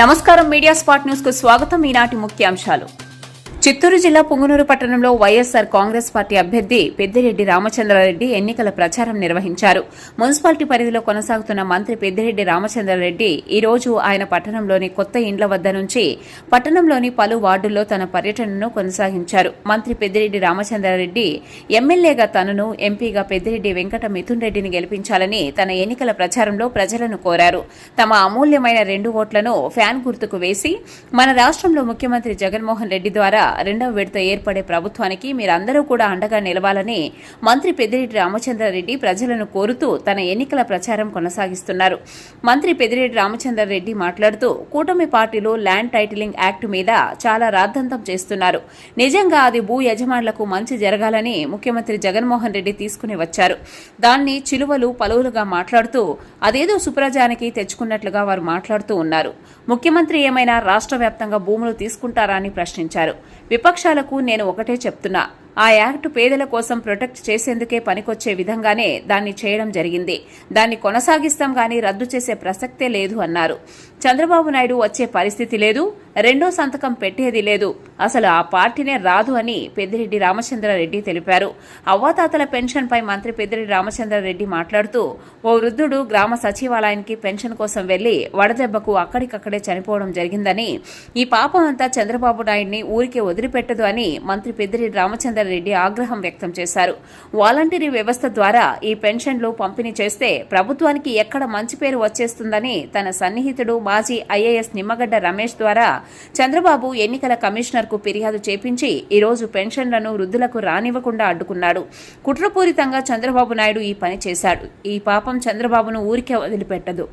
నమస్కారం media spot న్యూస్కు స్వాగతం. ఈనాటి ముఖ్యాంశాలు. చిత్తూరు జిల్లా పుంగనూరు పట్టణంలో వైఎస్సార్ కాంగ్రెస్ పార్టీ అభ్యర్థి పెద్దిరెడ్డి రామచంద్రారెడ్డి ఎన్నికల ప్రచారం నిర్వహించారు. మున్సిపాలిటీ పరిధిలో కొనసాగుతున్న మంత్రి పెద్దిరెడ్డి రామచంద్రారెడ్డి ఈ రోజు ఆయన పట్టణంలోని కొత్త ఇండ్ల వద్ద నుంచి పట్టణంలోని పలు వార్డుల్లో తన పర్యటనను కొనసాగించారు. మంత్రి పెద్దిరెడ్డి రామచంద్రారెడ్డి ఎమ్మెల్యేగా తనను ఎంపీగా పెద్దిరెడ్డి వెంకట మిథున్ రెడ్డిని గెలిపించాలని తన ఎన్నికల ప్రచారంలో ప్రజలను కోరారు. తమ అమూల్యమైన రెండు ఓట్లను ఫ్యాన్ గుర్తుకు వేసి మన రాష్ట్రంలో ముఖ్యమంత్రి జగన్మోహన్ రెడ్డి ద్వారా రెండవ విడత ఏర్పడే ప్రభుత్వానికి మీరందరూ కూడా అండగా నిలవాలని మంత్రి పెద్దిరెడ్డి రామచంద్రారెడ్డి ప్రజలను కోరుతూ తన ఎన్నికల ప్రచారం కొనసాగిస్తున్నారు. మంత్రి పెద్దిరెడ్డి రామచంద్రారెడ్డి మాట్లాడుతూ కూటమి పార్టీలో ల్యాండ్ టైటిలింగ్ యాక్ట్ మీద చాలా రాద్ధాంతం చేస్తున్నారు. నిజంగా అది భూ యజమానులకు మంచి జరగాలని ముఖ్యమంత్రి జగన్మోహన్ రెడ్డి తీసుకుని వచ్చారు. దాన్ని చిలువలు పలువులుగా మాట్లాడుతూ అదేదో సుప్రజానికి తెచ్చుకున్నట్లుగా వారు మాట్లాడుతూ ఉన్నారు. ముఖ్యమంత్రి ఏమైనా రాష్ట్ర వ్యాప్తంగా భూములు తీసుకుంటారా అని ప్రశ్నించారు. విపక్షాలకు నేను ఒకటే చెప్తున్నా. ఆ యాక్ట్ పేదల కోసం ప్రొటెక్ట్ చేసేందుకే పనికొచ్చే విధంగానే దాన్ని చేయడం జరిగింది. దాన్ని కొనసాగిస్తాం గాని రద్దు చేసే ప్రసక్తే లేదు అన్నారు. చంద్రబాబు నాయుడు వచ్చే పరిస్థితి లేదు. రెండో సంతకం పెట్టేది లేదు. అసలు ఆ పార్టీనే రాదు అని పెద్దిరెడ్డి రామచంద్రారెడ్డి తెలిపారు. అవ్వాతాతల పెన్షన్పై మంత్రి పెద్దిరెడ్డి రామచంద్రారెడ్డి మాట్లాడుతూ ఓ వృద్ధుడు గ్రామ సచివాలయానికి పెన్షన్ కోసం వెళ్ళి వడదెబ్బకు అక్కడికక్కడే చనిపోవడం జరిగిందని ఈ పాపం అంతా చంద్రబాబు నాయుడిని ఊరికే వదిలిపెట్టదు అని మంత్రి పెద్దిరెడ్డి రామచంద్రారెడ్డి ఆగ్రహం వ్యక్తం చేశారు. వాలంటీరీ వ్యవస్థ ద్వారా ఈ పెన్షన్లు పంపిణీ చేస్తే ప్రభుత్వానికి ఎక్కడ మంచి పేరు వచ్చేస్తుందని తన సన్నిహితుడు మాజీ ఐఏఎస్ నిమ్మగడ్డ రమేష్ ద్వారా చంద్రబాబు ఎన్నికల కమిషనర్కు ఫిర్యాదు చేపించి ఈ రోజు పెన్షన్లను వృద్ధులకు రానివ్వకుండా అడ్డుకున్నాడు. కుట్రపూరితంగా చంద్రబాబు నాయుడు ఈ పని చేశాడు. ఈ పాపం చంద్రబాబును ఊరికే వదిలిపెట్టదు.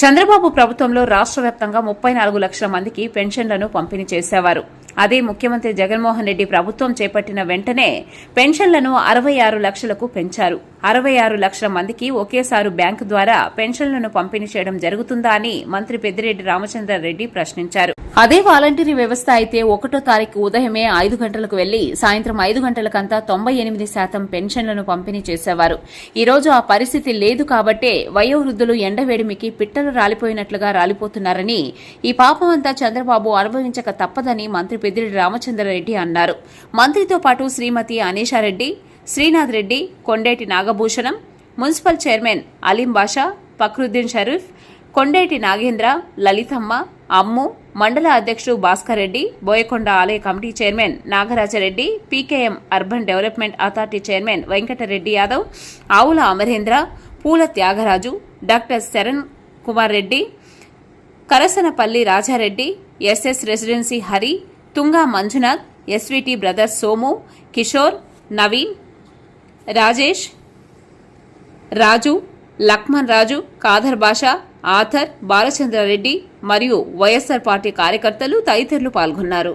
చంద్రబాబు ప్రభుత్వంలో రాష్ట్ర వ్యాప్తంగా ముప్పై నాలుగు లక్షల మందికి పెన్షన్లను పంపిణీ చేసేవారు. అదే ముఖ్యమంత్రి జగన్మోహన్ రెడ్డి ప్రభుత్వం చేపట్టిన వెంటనే పెన్షన్లను అరవై ఆరు లక్షలకు పెంచారు. అరవై ఆరు లక్షల మందికి ఒకేసారి బ్యాంకు ద్వారా పెన్షన్లను పంపిణీ చేయడం జరుగుతుందా అని మంత్రి పెద్దిరెడ్డి రామచంద్రారెడ్డి ప్రశ్నించారు. అదే వాలంటీరీ వ్యవస్థ అయితే ఒకటో తారీఖు ఉదయమే ఐదు గంటలకు వెళ్ళి సాయంత్రం ఐదు గంటలకంతా తొంభై ఎనిమిది శాతం పెన్షన్లను పంపిణీ చేసేవారు. ఈ రోజు ఆ పరిస్థితి లేదు కాబట్టే వయోవృద్ధులు ఎండవేడిమికి పిట్టలు రాలిపోయినట్లుగా రాలిపోతున్నారని ఈ పాపమంతా చంద్రబాబు అనుభవించక తప్పదని మంత్రి పెద్దిరెడ్డి రామచంద్రారెడ్డి అన్నారు. మంత్రితో పాటు శ్రీమతి అనీషారెడ్డి శ్రీనాథ్ రెడ్డి కొండేటి నాగభూషణం మున్సిపల్ చైర్మన్ అలీం బాషా ఫక్రుద్దీన్ షరీఫ్ కొండేటి నాగేంద్ర లలితమ్మ అమ్ము మండల అధ్యక్షుడు భాస్కర్ రెడ్డి బోయకొండ ఆలయ committee chairman Nagaraja Reddy PKM urban development authority chairman Venkata Reddy Yadav Avula Amarendra Poola Thyagaraju doctor Saran Kumar Reddy Karasanapalli Raja Reddy SS residency Hari Tunga Manjunath SVT brothers Somu Kishore Naveen Rajesh Raju Lakman Raju Khader Basha Athar Balachandra Reddy మరియు YSR party కార్యకర్తలు తదితరులు పాల్గొన్నారు.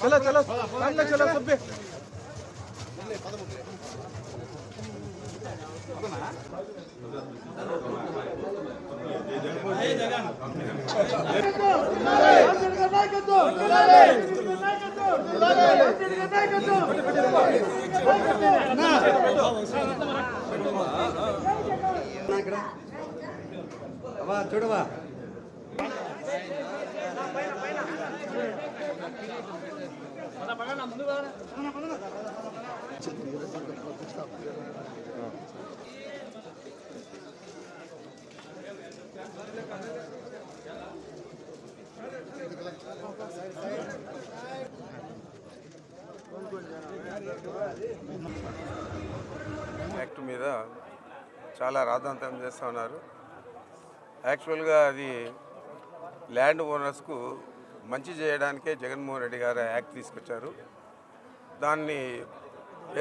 चला चला चला चला सब पे వా చూడవా యాక్ట్ మీద చాలా రాధాంతరం చేస్తూ ఉన్నారు. యాక్చువల్గా అది ల్యాండ్ ఓనర్స్కు మంచి చేయడానికే జగన్మోహన్ రెడ్డి గారు యాక్ట్ తీసుకొచ్చారు. దాన్ని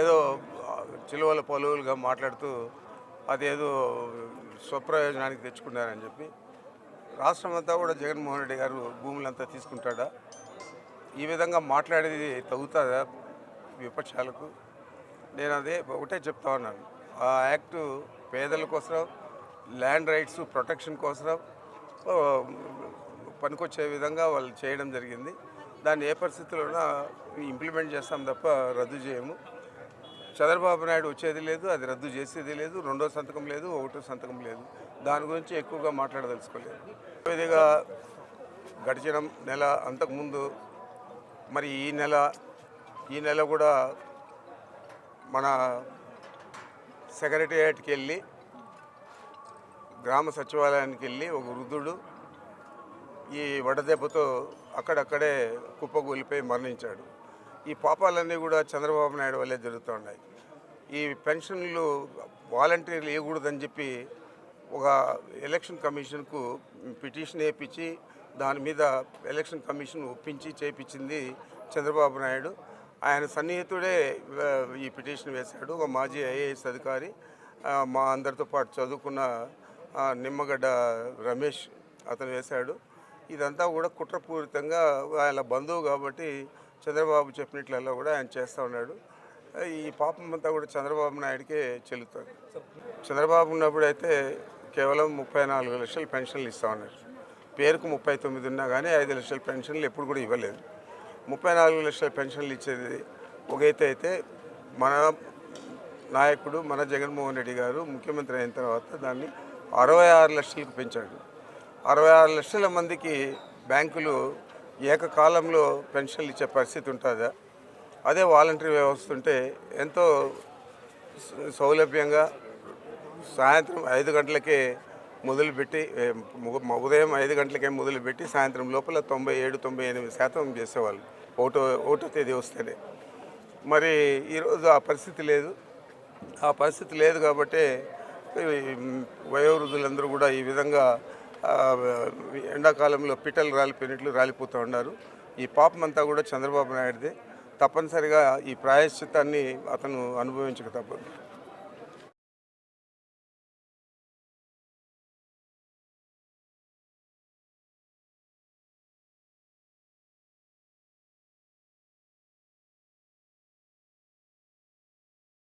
ఏదో చిలువల పలువులుగా మాట్లాడుతూ అదేదో స్వప్రయోజనానికి తెచ్చుకున్నారని చెప్పి రాష్ట్రం అంతా కూడా జగన్మోహన్ రెడ్డి గారు భూములంతా తీసుకుంటాడా? ఈ విధంగా మాట్లాడేది తగ్గుతుందా విపక్షాలకు? నేను అదే ఒకటే చెప్తా ఉన్నాను. ఆ యాక్టు పేదల కోసం ల్యాండ్ రైట్స్ ప్రొటెక్షన్ కోసం పనికొచ్చే విధంగా వాళ్ళు చేయడం జరిగింది. దాన్ని ఏ పరిస్థితుల్లోనా ఇంప్లిమెంట్ చేస్తాం తప్ప రద్దు చేయము. చంద్రబాబు నాయుడు వచ్చేది లేదు అది రద్దు చేసేది లేదు రెండో సంతకం లేదు ఒకటో సంతకం లేదు. దాని గురించి ఎక్కువగా మాట్లాడదలుచుకోలేదు. ఇదిగా గడిచిన నెల అంతకుముందు మరి ఈ నెల ఈ నెల కూడా మన సెక్రటేరియట్కి వెళ్ళి గ్రామ సచివాలయానికి వెళ్ళి ఒక వృద్ధుడు ఈ వడదెబ్బతో అక్కడక్కడే కుప్పకూలిపోయి మరణించాడు. ఈ పాపాలన్నీ కూడా చంద్రబాబు నాయుడు వల్లే జరుగుతున్నాయి. ఈ పెన్షన్లు వాలంటీర్లు ఇవ్వకూడదని చెప్పి ఒక ఎలక్షన్ కమిషన్కు పిటిషన్ వేయించి దాని మీద ఎలక్షన్ కమిషన్ ఒప్పించి చేయించింది చంద్రబాబు నాయుడు. ఆయన సన్నిహితుడే ఈ పిటిషన్ వేశాడు. ఒక మాజీ ఐఏఎస్ అధికారి మా అందరితో పాటు చదువుకున్న నిమ్మగడ్డ రమేష్ అతను వేశాడు. ఇదంతా కూడా కుట్రపూరితంగా ఆయన బంధువు కాబట్టి చంద్రబాబు చెప్పినట్లలో కూడా ఆయన చేస్తూ ఉన్నాడు. ఈ పాపం అంతా కూడా చంద్రబాబు నాయుడికే చెల్లుతుంది. చంద్రబాబు ఉన్నప్పుడైతే కేవలం ముప్పై నాలుగు లక్షల పెన్షన్లు ఇస్తా ఉన్నారు. పేరుకు ముప్పై తొమ్మిది ఉన్నా కానీ ఐదు లక్షల పెన్షన్లు ఎప్పుడు కూడా ఇవ్వలేదు. ముప్పై నాలుగు లక్షల పెన్షన్లు ఇచ్చేది ఒక అయితే మన నాయకుడు మన జగన్మోహన్ రెడ్డి గారు ముఖ్యమంత్రి అయిన తర్వాత దాన్ని అరవై ఆరు లక్షలకు పెంచాడు. అరవై ఆరు లక్షల మందికి బ్యాంకులు ఏకకాలంలో పెన్షన్లు ఇచ్చే పరిస్థితి ఉంటుందా? అదే వాలంటరీ వ్యవస్థ ఉంటే ఎంతో సౌలభ్యంగా సాయంత్రం ఐదు గంటలకే మొదలుపెట్టి ఉదయం ఐదు గంటలకే మొదలుపెట్టి సాయంత్రం లోపల తొంభై ఏడు తొంభై ఎనిమిది శాతం చేసేవాళ్ళు. ఒకటో ఒకటో తేదీ వస్తేనే. మరి ఈరోజు ఆ పరిస్థితి లేదు. ఆ పరిస్థితి లేదు కాబట్టి వయోవృద్ధులందరూ కూడా ఈ విధంగా ఎండాకాలంలో పిట్టలు రాలిపోయినట్లు రాలిపోతూ ఉన్నారు. ఈ పాపం అంతా కూడా చంద్రబాబు నాయుడుదే. తప్పనిసరిగా ఈ ప్రాయశ్చిత్తాన్ని అతను అనుభవించక తప్పదు.